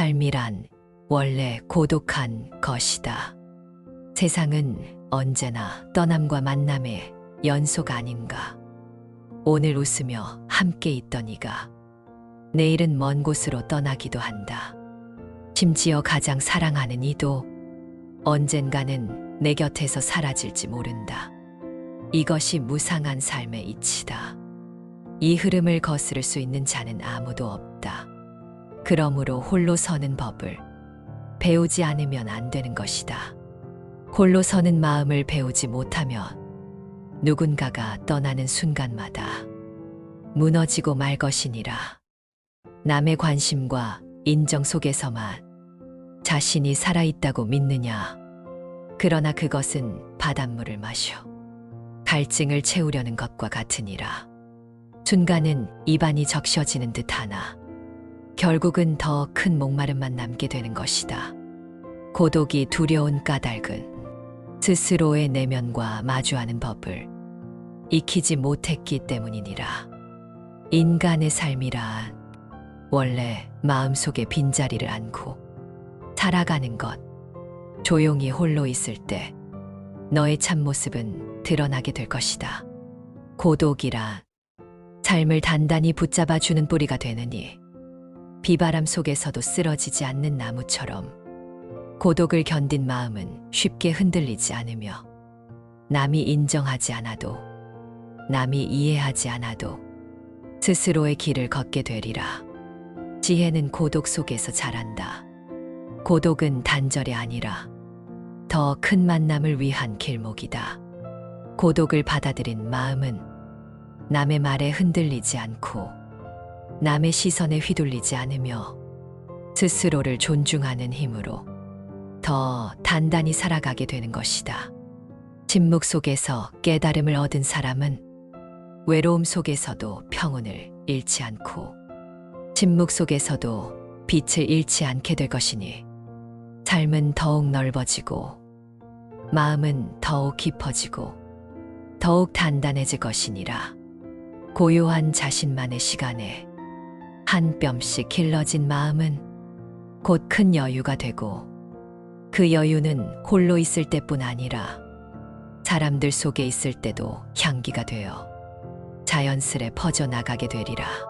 삶이란 원래 고독한 것이다. 세상은 언제나 떠남과 만남의 연속 아닌가. 오늘 웃으며 함께 있던 이가 내일은 먼 곳으로 떠나기도 한다. 심지어 가장 사랑하는 이도 언젠가는 내 곁에서 사라질지 모른다. 이것이 무상한 삶의 이치다. 이 흐름을 거스를 수 있는 자는 아무도 없다. 그러므로 홀로 서는 법을 배우지 않으면 안 되는 것이다. 홀로 서는 마음을 배우지 못하면 누군가가 떠나는 순간마다 무너지고 말 것이니라. 남의 관심과 인정 속에서만 자신이 살아있다고 믿느냐. 그러나 그것은 바닷물을 마셔. 갈증을 채우려는 것과 같으니라. 순간은 입안이 적셔지는 듯 하나, 결국은 더 큰 목마름만 남게 되는 것이다. 고독이 두려운 까닭은 스스로의 내면과 마주하는 법을 익히지 못했기 때문이니라. 인간의 삶이란 원래 마음속에 빈자리를 안고 살아가는 것, 조용히 홀로 있을 때 너의 참모습은 드러나게 될 것이다. 고독이란 삶을 단단히 붙잡아 주는 뿌리가 되느니 비바람 속에서도 쓰러지지 않는 나무처럼 고독을 견딘 마음은 쉽게 흔들리지 않으며 남이 인정하지 않아도 남이 이해하지 않아도 스스로의 길을 걷게 되리라. 지혜는 고독 속에서 자란다. 고독은 단절이 아니라 더 큰 만남을 위한 길목이다. 고독을 받아들인 마음은 남의 말에 흔들리지 않고 남의 시선에 휘둘리지 않으며 스스로를 존중하는 힘으로 더 단단히 살아가게 되는 것이다. 침묵 속에서 깨달음을 얻은 사람은 외로움 속에서도 평온을 잃지 않고 침묵 속에서도 빛을 잃지 않게 될 것이니 삶은 더욱 넓어지고 마음은 더욱 깊어지고 더욱 단단해질 것이니라. 고요한 자신만의 시간에 한 뼘씩 길러진 마음은 곧 큰 여유가 되고 그 여유는 홀로 있을 때뿐 아니라 사람들 속에 있을 때도 향기가 되어 자연스레 퍼져나가게 되리라.